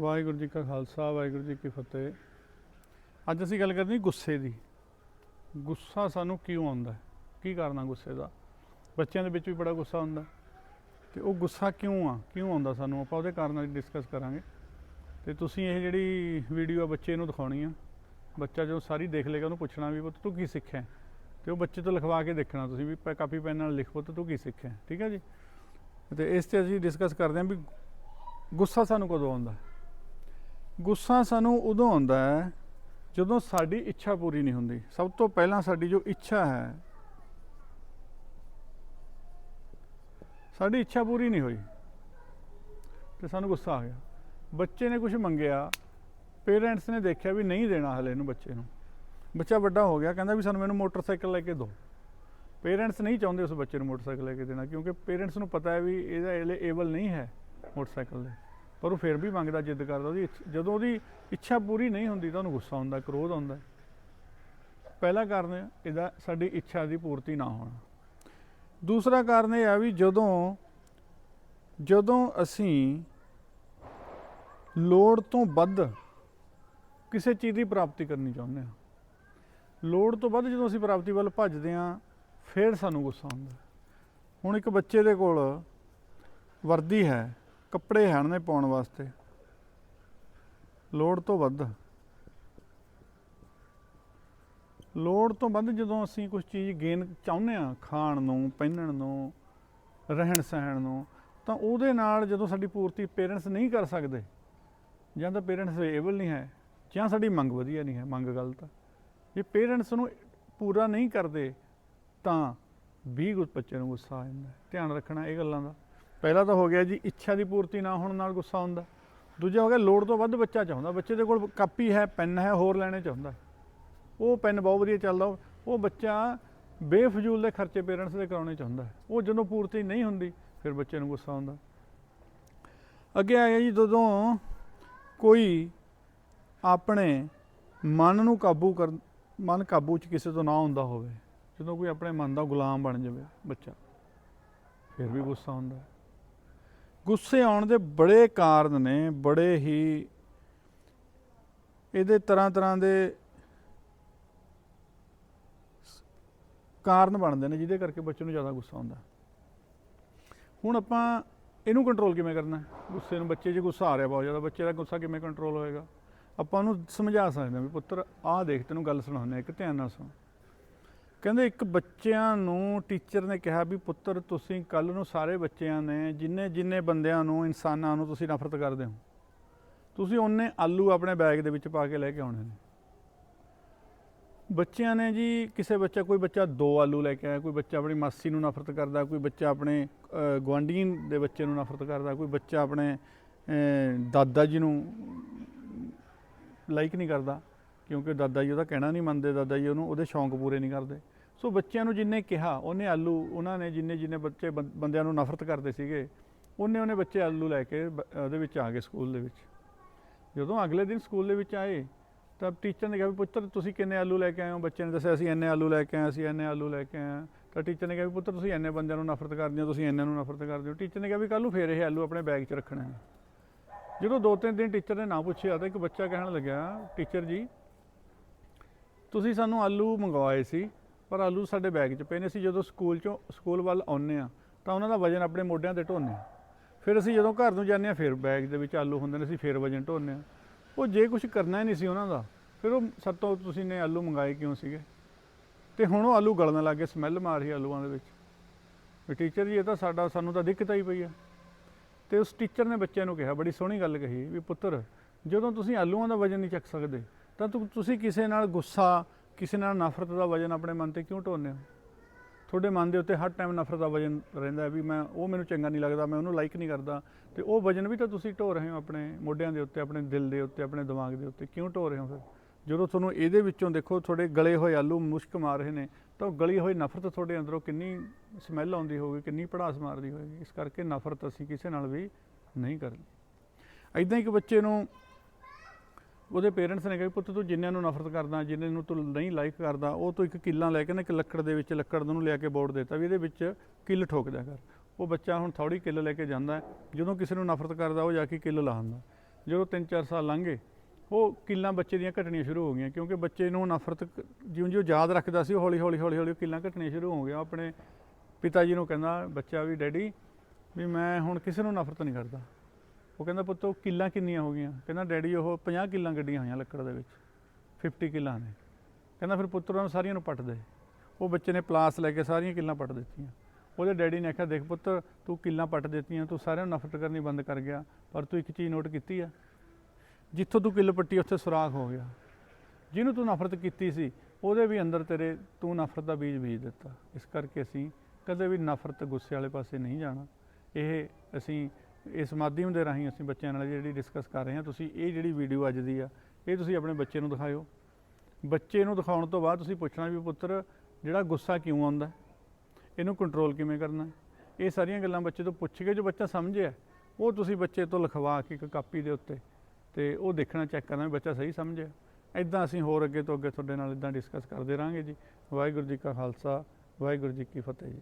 ਵਾਹਿਗੁਰੂ ਜੀ ਕਾ ਖਾਲਸਾ, ਵਾਹਿਗੁਰੂ ਜੀ ਕੀ ਫਤਿਹ। ਅੱਜ ਅਸੀਂ ਗੱਲ ਕਰਨੀ ਗੁੱਸੇ ਦੀ। ਗੁੱਸਾ ਸਾਨੂੰ ਕਿਉਂ ਆਉਂਦਾ ਹੈ? ਕੀ ਕਾਰਨ ਆ ਗੁੱਸੇ ਦਾ? ਬੱਚਿਆਂ ਦੇ ਵਿੱਚ ਵੀ ਬੜਾ ਗੁੱਸਾ ਹੁੰਦਾ ਤੇ ਉਹ ਗੁੱਸਾ ਕਿਉਂ ਆ? ਕਿਉਂ ਆਉਂਦਾ ਸਾਨੂੰ? ਆਪਾਂ ਉਹਦੇ ਕਾਰਨ ਦੀ ਡਿਸਕਸ ਕਰਾਂਗੇ। ਤੇ ਤੁਸੀਂ ਇਹ ਜਿਹੜੀ ਵੀਡੀਓ ਆ ਬੱਚੇ ਨੂੰ ਦਿਖਾਉਣੀ ਆ। ਬੱਚਾ ਜਦੋਂ ਸਾਰੀ ਦੇਖ ਲੇਗਾ, ਉਹਨੂੰ ਪੁੱਛਣਾ ਵੀ ਪੁੱਤ ਤੂੰ ਕੀ ਸਿੱਖਿਆ ਹੈ? ਤੇ ਉਹ ਬੱਚੇ ਤੋਂ ਲਿਖਵਾ ਕੇ ਦੇਖਣਾ ਤੁਸੀਂ ਵੀ, ਪ- ਕਾਪੀ, ਪੈਨ ਨਾਲ ਲਿਖ ਪੁੱਤ ਤੂੰ ਕੀ ਸਿੱਖਿਆ ਹੈ? ਠੀਕ ਹੈ ਜੀ? ਤੇ ਇਸ ਤੇ ਅਸੀਂ ਡਿਸਕਸ ਕਰਦੇ ਹਾਂ ਵੀ ਗੁੱਸਾ ਸਾਨੂੰ ਕਦੋਂ ਆਉਂਦਾ ਗੁੱਸਾ ਸਾਨੂੰ ਉਦੋਂ ਆਉਂਦਾ ਹੈ ਜਦੋਂ ਸਾਡੀ ਇੱਛਾ ਪੂਰੀ ਨਹੀਂ ਹੁੰਦੀ। ਸਭ ਤੋਂ ਪਹਿਲਾਂ ਸਾਡੀ ਜੋ ਇੱਛਾ ਹੈ, ਸਾਡੀ ਇੱਛਾ ਪੂਰੀ ਨਹੀਂ ਹੋਈ। ਤੇ ਸਾਨੂੰ ਗੁੱਸਾ ਆ ਗਿਆ। ਬੱਚੇ ਨੇ ਕੁਝ ਮੰਗਿਆ, ਪੇਰੈਂਟਸ ਨੇ ਦੇਖਿਆ ਵੀ ਨਹੀਂ ਦੇਣਾ ਹਲੇ ਇਹਨੂੰ ਬੱਚੇ ਨੂੰ। ਬੱਚਾ ਵੱਡਾ ਹੋ ਗਿਆ, ਕਹਿੰਦਾ ਵੀ ਸਾਨੂੰ ਮੈਨੂੰ ਮੋਟਰਸਾਈਕਲ ਲੈ ਕੇ ਦਿਓ। ਪੇਰੈਂਟਸ ਨਹੀਂ ਚਾਹੁੰਦੇ ਉਸ ਬੱਚੇ ਨੂੰ ਮੋਟਰਸਾਈਕਲ ਲੈ ਕੇ ਦੇਣਾ, ਕਿਉਂਕਿ ਪੇਰੈਂਟਸ ਨੂੰ ਪਤਾ ਹੈ ਵੀ ਇਹਦਾ ਇਹਲੇ ਏਬਲ ਨਹੀਂ ਹੈ ਮੋਟਰਸਾਈਕਲ ਦੇ ਪਰ ਉਹ ਫਿਰ ਵੀ ਮੰਗਦਾ, ਜਿੱਦ ਕਰਦਾ ਉਹਦੀ ਇੱਛ- ਜਦੋਂ ਉਹਦੀ ਇੱਛਾ ਪੂਰੀ ਨਹੀਂ ਹੁੰਦੀ ਤਾਂ ਉਹਨੂੰ ਗੁੱਸਾ ਆਉਂਦਾ, ਕ੍ਰੋਧ ਆਉਂਦਾ। ਪਹਿਲਾ ਕਾਰਨ ਇਹਦਾ ਸਾਡੀ ਇੱਛਾ ਦੀ ਪੂਰਤੀ ਨਾ ਹੋਣਾ। ਦੂਸਰਾ ਕਾਰਨ ਇਹ ਆ ਵੀ ਜਦੋਂ ਜਦੋਂ ਅਸੀਂ ਲੋੜ ਤੋਂ ਵੱਧ ਕਿਸੇ ਚੀਜ਼ ਦੀ ਪ੍ਰਾਪਤੀ ਕਰਨੀ ਚਾਹੁੰਦੇ ਹਾਂ, ਲੋੜ ਤੋਂ ਵੱਧ ਜਦੋਂ ਅਸੀਂ ਪ੍ਰਾਪਤੀ ਵੱਲ ਭੱਜਦੇ ਹਾਂ, ਫਿਰ ਸਾਨੂੰ ਗੁੱਸਾ ਆਉਂਦਾ। ਹੁਣ ਇੱਕ ਬੱਚੇ ਦੇ ਕੋਲ ਵਰਦੀ ਹੈ ਕੱਪੜੇ ਹਨ ਨੇ ਪਾਉਣ ਵਾਸਤੇ। ਲੋੜ ਤੋਂ ਵੱਧ। ਲੋੜ ਤੋਂ ਵੱਧ ਜਦੋਂ ਅਸੀਂ ਕੁਝ ਚੀਜ਼ ਗੇਨ ਚਾਹੁੰਦੇ ਆ ਖਾਣ ਨੂੰ, ਪਹਿਨਣ ਨੂੰ, ਰਹਿਣ ਸਹਿਣ ਨੂੰ, ਤਾਂ ਉਹਦੇ ਨਾਲ ਜਦੋਂ ਸਾਡੀ ਪੂਰਤੀ ਪੇਰੈਂਟਸ ਨਹੀਂ ਕਰ ਸਕਦੇ, ਜਾਂ ਤਾਂ ਪੇਰੈਂਟਸ ਅਵੇਲੇਬਲ ਨਹੀਂ ਹੈ, ਜਾਂ ਸਾਡੀ ਮੰਗ ਵਧੀਆ ਨਹੀਂ ਹੈ, ਮੰਗ ਗਲਤ ਆ। ਜੇ ਪੇਰੈਂਟਸ ਨੂੰ ਪੂਰਾ ਨਹੀਂ ਕਰਦੇ, ਤਾਂ ਵੀ ਗੁੱਸ ਬੱਚੇ ਨੂੰ ਗੁੱਸਾ ਆ ਜਾਂਦਾ ਧਿਆਨ ਰੱਖਣਾ ਇਹ ਗੱਲਾਂ ਦਾ। ਪਹਿਲਾ ਤਾਂ ਹੋ ਗਿਆ ਜੀ ਇੱਛਾ ਦੀ ਪੂਰਤੀ ਨਾ ਹੋਣ ਨਾਲ ਗੁੱਸਾ ਹੁੰਦਾ। ਦੂਜਾ ਹੋ ਗਿਆ ਲੋੜ ਤੋਂ ਵੱਧ ਬੱਚਾ ਚਾਹੁੰਦਾ। ਬੱਚੇ ਦੇ ਕੋਲ ਕਾਪੀ ਹੈ, ਪੈਨ ਹੈ, ਹੋਰ ਲੈਣੇ ਚਾਹੁੰਦਾ। ਉਹ ਪੈਨ ਬਹੁਤ ਵਧੀਆ ਚੱਲਦਾ। ਉਹ- ਉਹ ਬੱਚਾ ਬੇਫਜ਼ੂਲ ਦੇ ਖਰਚੇ ਪੇਰੈਂਟਸ ਦੇ ਕਰਾਉਣੇ ਚਾਹੁੰਦਾ ਉਹ ਜਦੋਂ ਪੂਰਤੀ ਨਹੀਂ ਹੁੰਦੀ, ਫਿਰ ਬੱਚੇ ਨੂੰ ਗੁੱਸਾ ਆਉਂਦਾ ਅੱਗੇ ਆ ਗਿਆ ਜੀ, ਜਦੋਂ ਕੋਈ ਆਪਣੇ ਮਨ ਨੂੰ ਕਾਬੂ ਕਰ, ਮਨ ਕਾਬੂ ਚ ਕਿਸੇ ਤੋਂ ਨਾ ਹੁੰਦਾ ਹੋਵੇ, ਜਦੋਂ ਕੋਈ ਆਪਣੇ ਮਨ ਦਾ ਗੁਲਾਮ ਬਣ ਜਾਵੇ ਬੱਚਾ, ਫਿਰ ਵੀ ਗੁੱਸਾ ਆਉਂਦਾ ਗੁੱਸੇ ਆਉਣ ਦੇ ਬੜੇ ਕਾਰਨ ਨੇ, ਬੜੇ ਹੀ ਇਹਦੇ ਤਰ੍ਹਾਂ ਤਰ੍ਹਾਂ ਦੇ ਕਾਰਨ ਬਣਦੇ ਨੇ ਜਿਹਦੇ ਕਰਕੇ ਬੱਚੇ ਨੂੰ ਜ਼ਿਆਦਾ ਗੁੱਸਾ ਆਉਂਦਾ। ਹੁਣ ਆਪਾਂ ਇਹਨੂੰ ਕੰਟਰੋਲ ਕਿਵੇਂ ਕਰਨਾ? ਗੁੱਸੇ ਨੂੰ ਬੱਚੇ 'ਚ ਗੁੱਸਾ ਆ ਰਿਹਾ ਬਹੁਤ ਜ਼ਿਆਦਾ, ਬੱਚੇ ਦਾ ਗੁੱਸਾ ਕਿਵੇਂ ਕੰਟਰੋਲ ਹੋਏਗਾ? ਆਪਾਂ ਉਹਨੂੰ ਸਮਝਾ ਸਕਦੇ ਹਾਂ ਵੀ ਪੁੱਤਰ, ਆਹ ਦੇਖ ਤੈਨੂੰ ਗੱਲ ਸੁਣਾਉਂਦੇ ਇੱਕ ਧਿਆਨ ਨਾਲ ਸੁਣ। ਕਹਿੰਦੇ ਇੱਕ ਬੱਚਿਆਂ ਨੂੰ ਟੀਚਰ ਨੇ ਕਿਹਾ ਵੀ ਪੁੱਤਰ, ਤੁਸੀਂ ਕੱਲ ਨੂੰ ਸਾਰੇ ਬੱਚਿਆਂ ਨੇ, ਜਿੰਨੇ ਜਿੰਨੇ ਬੰਦਿਆਂ ਨੂੰ, ਇਨਸਾਨਾਂ ਨੂੰ ਤੁਸੀਂ ਨਫ਼ਰਤ ਕਰਦੇ ਹੋ, ਤੁਸੀਂ ਉਹਨੇ ਆਲੂ ਆਪਣੇ ਬੈਗ ਦੇ ਵਿੱਚ ਪਾ ਕੇ ਲੈ ਕੇ ਆਉਣੇ ਨੇ। ਬੱਚਿਆਂ ਨੇ ਜੀ, ਕਿਸੇ ਬੱਚਾ, ਕੋਈ ਬੱਚਾ ਦੋ ਆਲੂ ਲੈ ਕੇ ਆਇਆ, ਕੋਈ ਬੱਚਾ ਆਪਣੀ ਮਾਸੀ ਨੂੰ ਨਫ਼ਰਤ ਕਰਦਾ, ਕੋਈ ਬੱਚਾ ਆਪਣੇ ਗਵਾਂਢੀਨ ਦੇ ਬੱਚੇ ਨੂੰ ਨਫ਼ਰਤ ਕਰਦਾ, ਕੋਈ ਬੱਚਾ ਆਪਣੇ ਦਾਦਾ ਜੀ ਨੂੰ ਲਾਈਕ ਨਹੀਂ ਕਰਦਾ, ਕਿਉਂਕਿ ਦਾਦਾ ਜੀ ਉਹਦਾ ਕਹਿਣਾ ਨਹੀਂ ਮੰਨਦੇ, ਦਾਦਾ ਜੀ ਉਹਨੂੰ ਉਹਦੇ ਸ਼ੌਂਕ ਪੂਰੇ ਨਹੀਂ ਕਰਦੇ। ਸੋ ਬੱਚਿਆਂ ਨੂੰ ਜਿੰਨੇ ਕਿਹਾ, ਉਹਨੇ ਆਲੂ, ਉਹਨਾਂ ਨੇ ਜਿੰਨੇ ਜਿੰਨੇ ਬੱਚੇ ਬੰ- ਬੰਦਿਆਂ ਨੂੰ ਨਫ਼ਰਤ ਕਰਦੇ ਸੀਗੇ, ਉਹਨੇ ਉਹਨੇ ਬੱਚੇ ਆਲੂ ਲੈ ਕੇ ਬ- ਉਹਦੇ ਵਿੱਚ ਆ ਗਏ ਸਕੂਲ ਦੇ ਵਿੱਚ। ਜਦੋਂ ਅਗਲੇ ਦਿਨ ਸਕੂਲ ਦੇ ਵਿੱਚ ਆਏ, ਤਾਂ ਟੀਚਰ ਨੇ ਕਿਹਾ ਵੀ ਪੁੱਤਰ ਤੁਸੀਂ ਕਿੰਨੇ ਆਲੂ ਲੈ ਕੇ ਆਏ ਹੋ? ਬੱਚੇ ਨੇ ਦੱਸਿਆ, ਅਸੀਂ ਇੰਨੇ ਆਲੂ ਲੈ ਕੇ ਆਏ, ਅਸੀਂ ਇੰਨੇ ਆਲੂ ਲੈ ਕੇ ਆਏ ਹਾਂ। ਤਾਂ ਟੀਚਰ ਨੇ ਕਿਹਾ ਵੀ ਪੁੱਤਰ ਤੁਸੀਂ ਇੰਨੇ ਬੰਦਿਆਂ ਨੂੰ ਨਫ਼ਰਤ ਕਰਦੇ ਹੋ, ਤੁਸੀਂ ਇੰਨੇ ਨੂੰ ਨਫ਼ਰਤ ਕਰਦੇ ਹੋ। ਟੀਚਰ ਨੇ ਕਿਹਾ ਵੀ ਕੱਲ੍ਹ ਨੂੰ ਫੇਰ ਇਹ ਆਲੂ ਆਪਣੇ ਬੈਗ 'ਚ ਰੱਖਣੇ ਨੇ। ਜਦੋਂ ਦੋ ਤਿੰਨ ਦਿਨ ਟੀਚਰ ਨੇ ਨਾ ਪੁੱਛਿਆ, ਤਾਂ ਇੱਕ ਬੱਚਾ ਕਹਿਣ ਲੱਗਿਆ, ਟੀਚਰ ਜੀ, ਤੁਸੀਂ ਸਾਨੂੰ ਆਲੂ ਮੰਗਵਾਏ ਸੀ ਪਰ ਆਲੂ ਸਾਡੇ ਬੈਗ 'ਚ ਪਏ ਨੇ। ਅਸੀਂ ਜਦੋਂ ਸਕੂਲ 'ਚੋਂ, ਸਕੂਲ ਵੱਲ ਆਉਂਦੇ ਆ ਤਾਂ ਉਹਨਾਂ ਦਾ ਵਜਨ ਆਪਣੇ ਮੋਢਿਆਂ ਤੇ ਢੋਨੇ ਆ ਫਿਰ ਅਸੀਂ ਜਦੋਂ ਘਰ ਨੂੰ ਜਾਂਦੇ ਆ ਫਿਰ ਬੈਗ ਦੇ ਵਿੱਚ ਆਲੂ ਹੁੰਦੇ ਨੇ, ਅਸੀਂ ਫਿਰ ਵਜਨ ਢੋਨੇ ਆ ਉਹ ਜੇ ਕੁਝ ਕਰਨਾ ਹੀ ਨਹੀਂ ਸੀ ਉਹਨਾਂ ਦਾ, ਫਿਰ ਉਹ ਸੱਤੋਂ ਤੁਸੀਂ ਨੇ ਆਲੂ ਮੰਗਾਏ ਕਿਉਂ ਸੀਗੇ? ਤੇ ਹੁਣ ਉਹ ਆਲੂ ਗਲਣ ਲੱਗ ਗਏ ਸਮੈਲ ਮਾਰ ਰਹੀ ਆਲੂਆਂ ਦੇ ਵਿੱਚ। ਵੀ ਟੀਚਰ ਜੀ, ਇਹ ਤਾਂ ਸਾਡਾ, ਸਾਨੂੰ ਤਾਂ ਦਿੱਕਤ ਆਈ ਪਈ ਆ। ਤੇ ਉਸ ਟੀਚਰ ਨੇ ਬੱਚਿਆਂ ਨੂੰ ਕਿਹਾ, ਬੜੀ ਸੋਹਣੀ ਗੱਲ ਕਹੀ ਵੀ ਪੁੱਤਰ, ਜਦੋਂ ਤੁਸੀਂ ਆਲੂਆਂ ਦਾ ਵਜਨ ਨਹੀਂ ਚੱਕ ਸਕਦੇ, ਤਾਂ ਤੁ- ਤੁਸੀਂ ਕਿਸੇ ਨਾਲ ਗੁੱਸਾ ਕਿਸੇ ਨਾਲ ਨਫ਼ਰਤ ਦਾ ਵਜਨ ਆਪਣੇ ਮਨ ਤੇ ਕਿਉਂ ਢੋਨੇ ਹੋ? ਤੁਹਾਡੇ ਮਨ ਦੇ ਉੱਤੇ ਹਰ ਟਾਈਮ ਨਫ਼ਰਤ ਦਾ ਵਜਨ ਰਹਿੰਦਾ ਵੀ ਮੈਂ, ਉਹ ਮੈਨੂੰ ਚੰਗਾ ਨਹੀਂ ਲੱਗਦਾ, ਮੈਂ ਉਹਨੂੰ ਲਾਈਕ ਨਹੀਂ ਕਰਦਾ। ਤੇ ਉਹ ਵਜਨ ਵੀ ਤਾਂ ਤੁਸੀਂ ਢੋ ਰਹੇ ਹੋ ਆਪਣੇ ਮੋਢਿਆਂ ਦੇ ਉੱਤੇ, ਆਪਣੇ ਦਿਲ ਦੇ ਉੱਤੇ, ਆਪਣੇ ਦਿਮਾਗ ਦੇ ਉੱਤੇ। ਕਿਉਂ ਢੋ ਰਹੇ ਹੋ ਫਿਰ? ਜਦੋਂ ਤੁਹਾਨੂੰ ਇਹਦੇ ਵਿੱਚੋਂ ਦੇਖੋ, ਤੁਹਾਡੇ ਗਲੇ ਹੋਏ ਆਲੂ ਮੁਸ਼ਕ ਮਾਰ ਰਹੇ ਨੇ, ਤਾਂ ਉਹ ਗਲੀ ਹੋਈ ਨਫ਼ਰਤ ਤੁਹਾਡੇ ਅੰਦਰੋਂ ਕਿੰਨੀ ਸਮੈਲ ਆਉਂਦੀ ਹੋਊਗੀ, ਕਿੰਨੀ ਪੜਾਸ ਮਾਰਦੀ ਹੋਵੇਗੀ ਇਸ ਕਰਕੇ ਨਫ਼ਰਤ ਅਸੀਂ ਕਿਸੇ ਨਾਲ ਵੀ ਨਹੀਂ ਕਰਨੀ ਐਦਾਂ ਇੱਕ ਬੱਚੇ ਨੂੰ ਉਹਦੇ ਪੇਰੈਂਟਸ ਨੇ ਕਿਹਾ ਵੀ ਪੁੱਤ ਤੂੰ ਜਿੰਨਿਆਂ ਨੂੰ ਨਫ਼ਰਤ ਕਰਦਾ ਜਿੰਨੇ ਨੂੰ ਤੂੰ ਨਹੀਂ ਲਾਈਕ ਕਰਦਾ, ਉਹ ਤੋਂ ਇੱਕ ਕਿੱਲਾ ਲੈ ਕੇ ਨਾ ਇੱਕ ਲੱਕੜ ਦੇ ਵਿੱਚ, ਲੱਕੜ ਨੂੰ ਲਿਆ ਕੇ ਬੋਰਡ ਦਿੱਤਾ ਵੀ ਇਹਦੇ ਵਿੱਚ ਕਿੱਲ ਠੋਕਦਾ ਕਰ। ਉਹ ਬੱਚਾ ਹੁਣ ਥੋੜੀ ਕਿੱਲ ਲੈ ਕੇ ਜਾਂਦਾ ਜਦੋਂ ਕਿਸੇ ਨੂੰ ਨਫ਼ਰਤ ਕਰਦਾ ਉਹ ਜਾ ਕੇ ਕਿੱਲ ਲਾ ਆਉਂਦਾ ਜਦੋਂ 3-4 ਸਾਲ ਲੰਘੇ, ਉਹ ਕਿੱਲਾਂ ਬੱਚੇ ਦੀਆਂ ਘਟਣੀਆਂ ਸ਼ੁਰੂ ਹੋ ਗਈਆਂ, ਕਿਉਂਕਿ ਬੱਚੇ ਨੂੰ ਨਫ਼ਰਤ ਜਿਉਂ ਜਿਉਂ ਯਾਦ ਰੱਖਦਾ ਸੀ ਉਹ ਹੌਲੀ ਹੌਲੀ ਹੌਲੀ ਹੌਲੀ ਕਿੱਲਾਂ ਘਟਣੀਆਂ ਸ਼ੁਰੂ ਹੋ ਗਈਆਂ। ਉਹ ਆਪਣੇ ਪਿਤਾ ਜੀ ਨੂੰ ਕਹਿੰਦਾ, ਬੱਚਾ ਵੀ ਡੈਡੀ, ਵੀ ਮੈਂ ਹੁਣ ਕਿਸੇ ਨੂੰ ਨਫ਼ਰਤ ਨਹੀਂ ਕਰਦਾ। ਉਹ ਕਹਿੰਦਾ ਪੁੱਤ ਉਹ ਕਿੱਲਾਂ ਕਿੰਨੀਆਂ ਹੋ ਗਈਆਂ? ਕਹਿੰਦਾ, ਡੈਡੀ, ਉਹ 50 ਕਿੱਲਾਂ ਗੱਡੀਆਂ ਹੋਈਆਂ ਲੱਕੜ ਦੇ ਵਿੱਚ 50 ਕਿੱਲਾਂ ਨੇ। ਕਹਿੰਦਾ, ਫਿਰ ਪੁੱਤਰਾਂ ਨੂੰ ਸਾਰੀਆਂ ਨੂੰ ਪੱਟ ਦੇ। ਉਹ ਬੱਚੇ ਨੇ ਪਲਾਸ ਲੈ ਕੇ ਸਾਰੀਆਂ ਕਿੱਲਾਂ ਪੱਟ ਦਿੱਤੀਆਂ। ਉਹਦੇ ਡੈਡੀ ਨੇ ਆਖਿਆ, ਦੇਖ ਪੁੱਤ, ਤੂੰ ਕਿੱਲਾਂ ਪੱਟ ਦਿੱਤੀਆਂ, ਤੂੰ ਸਾਰਿਆਂ ਨੂੰ ਨਫ਼ਰਤ ਕਰਨੀ ਬੰਦ ਕਰ ਗਿਆ, ਪਰ ਤੂੰ ਇੱਕ ਚੀਜ਼ ਨੋਟ ਕੀਤੀ ਆ? ਜਿੱਥੋਂ ਤੂੰ ਕਿੱਲ ਪੱਟੀ, ਉੱਥੇ ਸੁਰਾਖ ਹੋ ਗਿਆ। ਜਿਹਨੂੰ ਤੂੰ ਨਫ਼ਰਤ ਕੀਤੀ ਸੀ, ਉਹਦੇ ਵੀ ਅੰਦਰ ਤੇਰੇ ਤੂੰ ਨਫ਼ਰਤ ਦਾ ਬੀਜ ਬੀਜ ਦਿੱਤਾ। ਇਸ ਕਰਕੇ ਅਸੀਂ ਕਦੇ ਵੀ ਨਫ਼ਰਤ ਗੁੱਸੇ ਵਾਲੇ ਪਾਸੇ ਨਹੀਂ ਜਾਣਾ। ਇਹ ਅਸੀਂ ਇਸ ਮਾਧਿਅਮ ਦੇ ਰਾਹੀਂ ਅਸੀਂ ਬੱਚਿਆਂ ਨਾਲ ਜਿਹੜੀ ਡਿਸਕਸ ਕਰ ਰਹੇ ਹਾਂ, ਤੁਸੀਂ ਇਹ ਜਿਹੜੀ ਵੀਡੀਓ ਅੱਜ ਦੀ ਆ, ਇਹ ਤੁਸੀਂ ਆਪਣੇ ਬੱਚੇ ਨੂੰ ਦਿਖਾਇਓ। ਬੱਚੇ ਨੂੰ ਦਿਖਾਉਣ ਤੋਂ ਬਾਅਦ ਤੁਸੀਂ ਪੁੱਛਣਾ ਵੀ ਪੁੱਤਰ, ਜਿਹੜਾ ਗੁੱਸਾ ਕਿਉਂ ਆਉਂਦਾ? ਇਹਨੂੰ ਕੰਟਰੋਲ ਕਿਵੇਂ ਕਰਨਾ? ਇਹ ਸਾਰੀਆਂ ਗੱਲਾਂ ਬੱਚੇ ਤੋਂ ਪੁੱਛ ਕੇ ਜੋ ਬੱਚਾ ਸਮਝਿਆ ਉਹ ਤੁਸੀਂ ਬੱਚੇ ਤੋਂ ਲਿਖਵਾ ਕੇ ਇੱਕ ਕਾਪੀ ਦੇ ਉੱਤੇ ਤੇ ਉਹ ਦੇਖਣਾ ਚੈੱਕ ਕਰਨਾ ਵੀ ਬੱਚਾ ਸਹੀ ਸਮਝਿਆ ਇਦਾਂ ਅਸੀਂ ਹੋਰ ਅੱਗੇ ਤੋਂ ਅੱਗੇ ਤੁਹਾਡੇ ਨਾਲ ਇਦਾਂ ਡਿਸਕਸ ਕਰਦੇ ਰਹਾਂਗੇ ਜੀ। ਵਾਹਿਗੁਰੂ ਜੀ ਕਾ ਖਾਲਸਾ, ਵਾਹਿਗੁਰੂ ਜੀ ਕੀ ਫਤਿਹ ਜੀ।